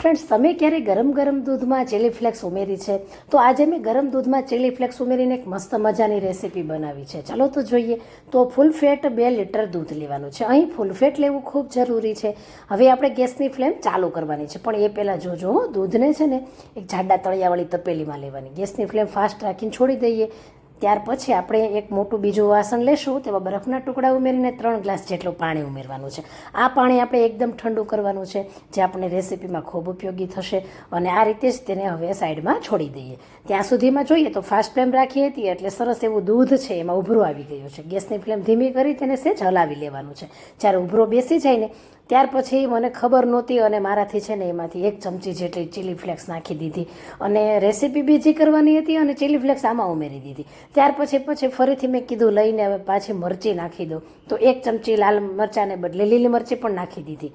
Friends તમે ક્યારે ગરમ ગરમ દૂધમાં ચીલી ફ્લેક્સ ઉમેરી છે? તો આજે મેં ગરમ દૂધમાં ચીલી ફ્લેક્સ ઉમેરીને એક મસ્ત મજાની રેસીપી બનાવી છે. ચાલો તો જોઈએ. તો ફૂલ ફેટ બે લીટર દૂધ લેવાનું છે. અહીં ફૂલ ફેટ લેવું ખૂબ જરૂરી છે. હવે આપણે ગેસની ફ્લેમ ચાલુ કરવાની છે. પણ એ પહેલાં જોજો દૂધને છે ને એક જાડા તળિયાવાળી તપેલીમાં લેવાની. ગેસની ફ્લેમ ફાસ્ટ રાખીને છોડી દઈએ. ત્યાર પછી આપણે એક મોટું બીજું વાસણ લેશું, તેમાં બરફના ટુકડા ઉમેરીને ત્રણ ગ્લાસ જેટલું પાણી ઉમેરવાનું છે. આ પાણી આપણે એકદમ ઠંડુ કરવાનું છે, જે આપણને રેસીપીમાં ખૂબ ઉપયોગી થશે અને આ રીતે જ તેને હવે સાઈડમાં છોડી દઈએ. ત્યાં સુધીમાં જોઈએ તો ફાસ્ટ ફ્લેમ રાખી હતી એટલે સરસ એવું દૂધ છે એમાં ઉભરો આવી ગયો છે. ગેસની ફ્લેમ ધીમી કરી તેને સેજ હલાવી લેવાનું છે. જ્યારે ઉભરો બેસી જાય ને ત્યાર પછી મને ખબર નહોતી અને મારાથી છે ને એમાંથી એક ચમચી જેટલી ચીલી ફ્લેક્સ નાખી દીધી. અને રેસીપી બીજી કરવાની હતી અને ચીલી ફ્લેક્સ આમાં ઉમેરી દીધી. ત્યાર પછી પછી ફરીથી મેં કીધું, લઈને હવે પાછી મરચી નાખી દો તો એક ચમચી લાલ મરચાંને બદલે લીલી મરચી પણ નાખી દીધી.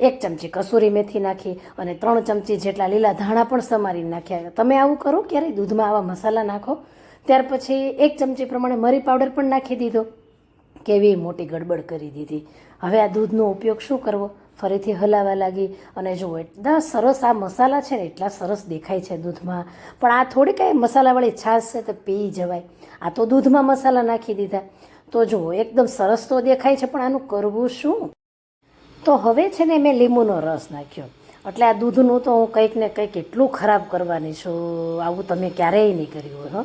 એક ચમચી કસૂરી મેથી નાખી અને ત્રણ ચમચી જેટલા લીલા ધાણા પણ સમારી નાખ્યા. તમે આવું કરો, ક્યારેય દૂધમાં આવા મસાલા નાખો. ત્યાર પછી એક ચમચી પ્રમાણે મરી પાવડર પણ નાખી દીધો. કેવી મોટી ગડબડ કરી દીધી. હવે આ દૂધનો ઉપયોગ શું કરવો? ફરીથી હલાવવા લાગી. અને જુઓ એટલા સરસ આ મસાલા છે ને, એટલા સરસ દેખાય છે દૂધમાં. પણ આ થોડી કાંઈ મસાલાવાળી છાશ છે તો પી જવાય. આ તો દૂધમાં મસાલા નાખી દીધા. તો જુઓ એકદમ સરસ તો દેખાય છે, પણ આનું કરવું શું? તો હવે છે ને મેં લીંબુનો રસ નાખ્યો. એટલે આ દૂધનું તો હું કંઈક ને કંઈક એટલું ખરાબ કરવાની છું. આવું તમે ક્યારેય નહીં કર્યું હં.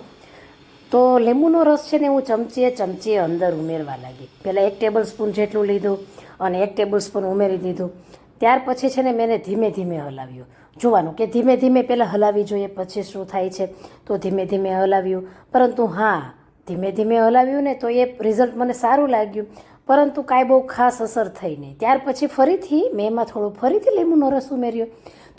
તો લીંબુનો રસ છે ને હું ચમચીએ ચમચીએ અંદર ઉમેરવા લાગી. પહેલાં એક ટેબલ સ્પૂન જેટલું લીધું અને એક ટેબલ સ્પૂન ઉમેરી દીધું. ત્યાર પછી છે ને મેં ધીમે ધીમે હલાવ્યું. જોવાનું કે ધીમે ધીમે પહેલાં હલાવી જોઈએ, પછી શું થાય છે, તો ધીમે ધીમે હલાવ્યું. પરંતુ હા, ધીમે ધીમે હલાવ્યું ને તો એ રિઝલ્ટ મને સારું લાગ્યું. પરંતુ કાંઈ બહુ ખાસ અસર થઈ નહીં. ત્યાર પછી ફરીથી મેં એમાં થોડું ફરીથી લીંબુનો રસ ઉમેર્યો.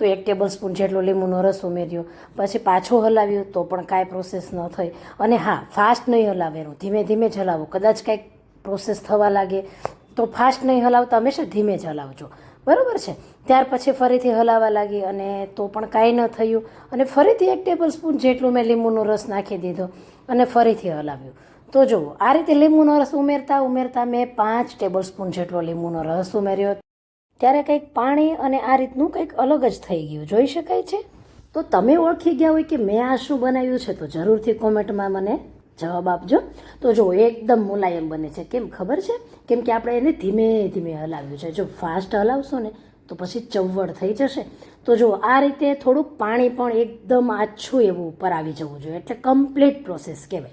તો એક ટેબલ સ્પૂન જેટલો લીંબુનો રસ ઉમેર્યો. પછી પાછો હલાવ્યો તો પણ કાંઈ પ્રોસેસ ન થઈ. અને હા ફાસ્ટ નહીં હલાવેલું ધીમે ધીમે જ હલાવો. કદાચ કાંઈક પ્રોસેસ થવા લાગે. તો ફાસ્ટ નહીં હલાવતા હંમેશા ધીમે જ હલાવજો. બરાબર છે? ત્યાર પછી ફરીથી હલાવવા લાગી અને તો પણ કાંઈ ન થયું. અને ફરીથી એક ટેબલ સ્પૂન જેટલું મેં લીંબુનો રસ નાખી દીધો અને ફરીથી હલાવ્યું. તો જુઓ, આ રીતે લીંબુનો રસ ઉમેરતા ઉમેરતા મેં પાંચ ટેબલ સ્પૂન જેટલો લીંબુનો રસ ઉમેર્યો. ત્યારે કંઈક પાણી અને આ રીતનું કંઈક અલગ જ થઈ ગયું. જોઈ શકાય છે? તો તમે ઓળખી ગયા હોય કે મેં આ શું બનાવ્યું છે, તો જરૂરથી કોમેન્ટમાં મને જવાબ આપજો. તો જો, એકદમ મુલાયમ બને છે. કેમ ખબર છે? કેમ કે આપણે એને ધીમે ધીમે હલાવ્યું છે. જો ફાસ્ટ હલાવશો ને, તો પછી ચવડ થઈ જશે. તો જો, આ રીતે થોડુંક પાણી પણ એકદમ આછું એવું ઉપર આવી જવું જોઈએ. એટલે કમ્પ્લીટ પ્રોસેસ કહેવાય.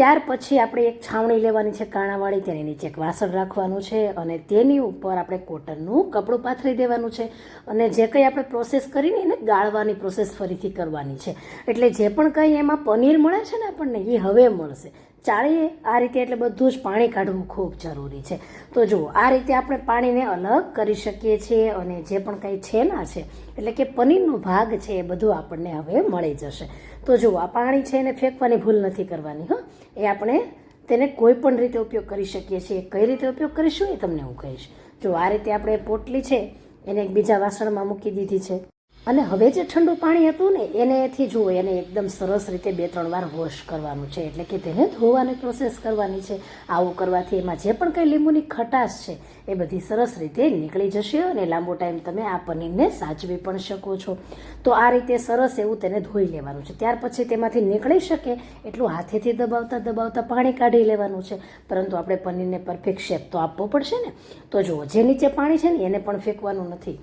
ત્યાર પછી આપણે એક છાવણી લેવાની છે કાણાવાળી, તેની નીચે એક વાસણ રાખવાનું છે અને તેની ઉપર આપણે કોટનનું કપડું પાથરી દેવાનું છે અને જે કંઈ આપણે પ્રોસેસ કરીને એને ગાળવાની પ્રોસેસ ફરીથી કરવાની છે. એટલે જે પણ કંઈ એમાં પનીર મળે છે ને આપણને એ હવે મળશે. ચાળીએ આ રીતે એટલે બધું જ પાણી કાઢવું ખૂબ જરૂરી છે. તો જુઓ, આ રીતે આપણે પાણીને અલગ કરી શકીએ છીએ અને જે પણ કંઈ છે ના છે, એટલે કે પનીરનો ભાગ છે, એ બધું આપણને હવે મળી જશે. તો જુઓ, આ પાણી છે એને ફેંકવાની ભૂલ નથી કરવાની, હં. એ આપણે તેને કોઈ પણ રીતે ઉપયોગ કરી શકીએ છીએ. કઈ રીતે ઉપયોગ કરીશું એ તમને હું કહીશ. જો આ રીતે આપણે પોટલી છે, એને એક બીજા વાસણમાં મૂકી દીધી છે. અને હવે જે ઠંડુ પાણી હતું ને એનેથી જુઓ, એને એકદમ સરસ રીતે બે ત્રણ વાર વોશ કરવાનું છે. એટલે કે તેને ધોવાની પ્રોસેસ કરવાની છે. આવું કરવાથી એમાં જે પણ કંઈ લીંબુની ખટાશ છે, એ બધી સરસ રીતે નીકળી જશે અને લાંબો ટાઈમ તમે આ પનીરને સાચવી પણ શકો છો. તો આ રીતે સરસ એવું તેને ધોઈ લેવાનું છે. ત્યાર પછી તેમાંથી નીકળી શકે એટલું હાથેથી દબાવતા દબાવતા પાણી કાઢી લેવાનું છે. પરંતુ આપણે પનીરને પરફેક્ટ શેપ તો આપવો પડશે ને. તો જુઓ, જે નીચે પાણી છે ને, એને પણ ફેંકવાનું નથી.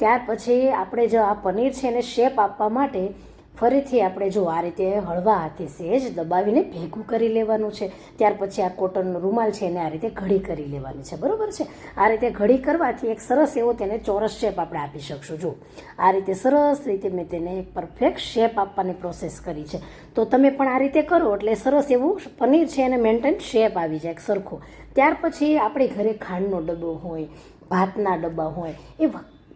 ત્યાર પછી આપણે જો આ પનીર છે એને શેપ આપવા માટે ફરીથી આપણે જો આ રીતે હળવા હાથે સહેજ દબાવીને ભેગું કરી લેવાનું છે. ત્યાર પછી આ કોટનનો રૂમાલ છે એને આ રીતે ઘડી કરી લેવાની છે. બરાબર છે? આ રીતે ઘડી કરવાથી એક સરસ એવો તેને ચોરસ શેપ આપણે આપી શકશું. જો આ રીતે સરસ રીતે મેં તેને એક પરફેક્ટ શેપ આપવાની પ્રોસેસ કરી છે. તો તમે પણ આ રીતે કરો એટલે સરસ એવું પનીર છે એને મેન્ટેન શેપ આવી જાય સરખો. ત્યાર પછી આપણી ઘરે ખાંડનો ડબ્બો હોય, ભાતના ડબ્બા હોય, એ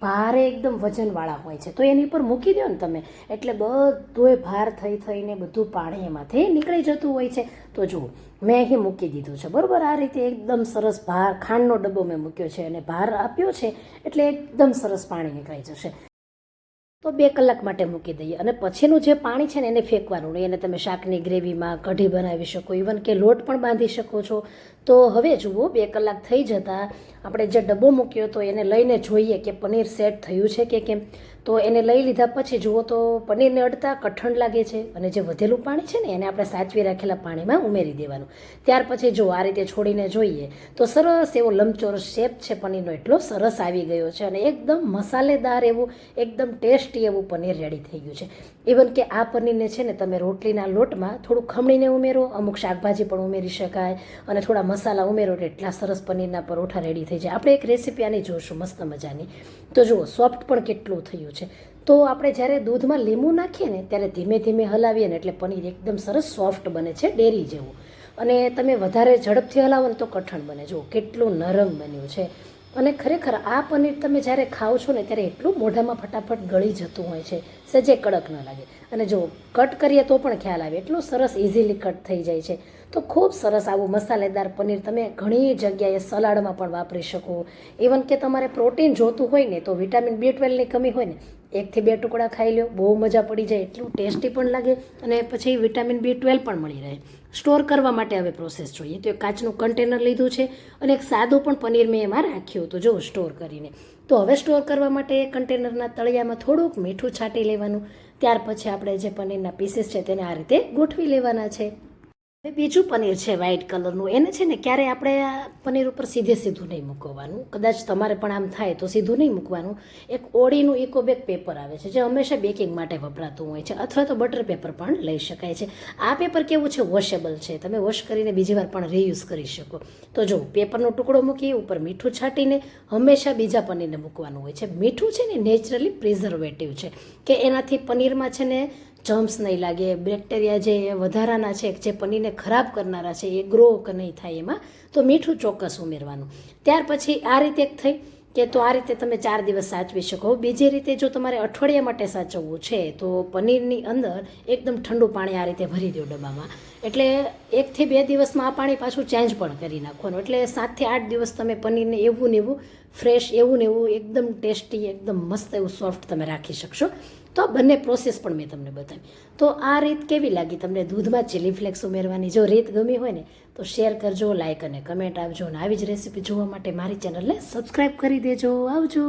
ભારે એકદમ વજનવાળા હોય છે. તો એની ઉપર મૂકી દો ને તમે. એટલે બધોય ભાર થઈ થઈને બધું પાણી એમાંથી નીકળી જતું હોય છે. તો જુઓ, મેં અહીં મૂકી દીધું છે. બરાબર? આ રીતે એકદમ સરસ ભાર, ખાંડનો ડબ્બો મેં મૂક્યો છે અને ભાર આપ્યો છે એટલે એકદમ સરસ પાણી નીકળી જશે. તો બે કલાક માટે મૂકી દઈએ અને પછીનું જે પાણી છે ને એને ફેંકવાનું નહીં. એને તમે શાકની ગ્રેવીમાં કઢી બનાવી શકો. ઇવન કે લોટ પણ બાંધી શકો છો. તો હવે જુઓ, બે કલાક થઈ જતાં આપણે જે ડબ્બો મૂક્યો તો એને લઈને જોઈએ કે પનીર સેટ થયું છે કે કેમ. તો એને લઈ લીધા પછી જુઓ તો પનીરને અડતા કઠણ લાગે છે અને જે વધેલું પાણી છે ને એને આપણે સાચવી રાખેલા પાણીમાં ઉમેરી દેવાનું. ત્યાર પછી જો આ રીતે છોડીને જોઈએ તો સરસ એવો લંબચોરસ શેપ છે પનીરનો. એટલો સરસ આવી ગયો છે અને એકદમ મસાલેદાર એવું, એકદમ ટેસ્ટી એવું પનીર રેડી થઈ ગયું છે. ઇવન કે આ પનીરને છે ને તમે રોટલીના લોટમાં થોડું ખમણીને ઉમેરો, અમુક શાકભાજી પણ ઉમેરી શકાય અને થોડા મસાલા ઉમેરો એટલે સરસ પનીરના પરોઠા રેડી થઈ જાય. આપણે એક રેસીપી આની જોઈશું મસ્ત મજાની. તો જુઓ સોફ્ટ પણ કેટલું થયું છે. તો આપણે જ્યારે દૂધમાં લીંબુ નાખીએ ને, ત્યારે ધીમે ધીમે હલાવીએ ને એટલે પનીર એકદમ સરસ સોફ્ટ બને છે, ડેરી જેવું. અને તમે વધારે ઝડપથી હલાવો ને તો કઠણ બને. જુઓ, કેટલું નરમ બન્યું છે. અને ખરેખર આ પનીર તમે જ્યારે ખાઓ છો ને, ત્યારે એટલું મોઢામાં ફટાફટ ગળી જતું હોય છે. સજે કડક ન લાગે. અને જો કટ કરીએ તો પણ ખ્યાલ આવે. એટલું સરસ ઇઝીલી કટ થઈ જાય છે. તો ખૂબ સરસ આવું મસાલેદાર પનીર તમે ઘણી જગ્યાએ સલાડમાં પણ વાપરી શકો. ઇવન કે તમારે પ્રોટીન જોતું હોય ને તો વિટામિન બી ટ્વેલ્વની કમી હોય ને, એકથી બે ટુકડા ખાઈ લો બહુ મજા પડી જાય, એટલું ટેસ્ટી પણ લાગે અને પછી વિટામિન બી ટ્વેલ્વ પણ મળી રહે. સ્ટોર કરવા માટે હવે પ્રોસેસ જોઈએ. તો એક કાચનું કન્ટેનર લીધું છે અને એક સાદું પણ પનીર મેં એમાં રાખ્યું હતું. જો સ્ટોર કરીને. તો હવે સ્ટોર કરવા માટે કન્ટેનરના તળિયામાં થોડુંક મીઠું છાંટી લેવાનું. ત્યાર પછી આપણે જે પનીરના પીસીસ છે તેને આ રીતે ગોઠવી લેવાના છે. બીજું પનીર છે વ્હાઇટ કલરનું એને છે ને ક્યારેય આપણે આ પનીર ઉપર સીધે સીધું નહીં મૂકવાનું. કદાચ તમારે પણ આમ થાય તો સીધું નહીં મૂકવાનું. એક ઓળીનું ઇકોબેક પેપર આવે છે, જે હંમેશા બેકિંગ માટે વપરાતું હોય છે, અથવા તો બટર પેપર પણ લઈ શકાય છે. આ પેપર કેવું છે? વોશેબલ છે. તમે વોશ કરીને બીજી વાર પણ રીયુઝ કરી શકો. તો જો પેપરનો ટુકડો મૂકી ઉપર મીઠું છાંટીને હંમેશા બીજા પનીરને મૂકવાનું હોય છે. મીઠું છે ને નેચરલી પ્રિઝર્વેટિવ છે, કે એનાથી પનીરમાં છે ને જમ્સ નહીં લાગે, બેક્ટેરિયા જે વધારાના છે, જે પનીરને ખરાબ કરનારા છે, એ ગ્રો નહીં થાય એમાં, તો મીઠું ચોક્કસ ઉમેરવાનું. ત્યાર પછી આ રીતે એક થઈ કે તો આ રીતે તમે ચાર દિવસ સાચવી શકો. બીજી રીતે જો તમારે અઠવાડિયા માટે સાચવવું છે, તો પનીરની અંદર એકદમ ઠંડુ પાણી આ રીતે ભરી દો ડબ્બામાં. એટલે એકથી બે દિવસમાં આ પાણી પાછું ચેન્જ પણ કરી નાખવાનું. એટલે સાતથી આઠ દિવસ તમે પનીરને એવું ને એવું ફ્રેશ એવું ને એવું એકદમ ટેસ્ટી, એકદમ મસ્ત એવું સોફ્ટ તમે રાખી શકશો. તો આ બંને પ્રોસેસ પણ મેં તમને બતાવી. તો આ રીત કેવી લાગી તમને? દૂધમાં ચીલી ફ્લેક્સ ઉમેરવાની જો રીત ગમી હોય ને, તો શેર કરજો લાઇક અને કમેન્ટ આપજો અને આવી જ રેસીપી જોવા માટે મારી ચેનલને સબસ્ક્રાઈબ કરી દેજો. આવજો.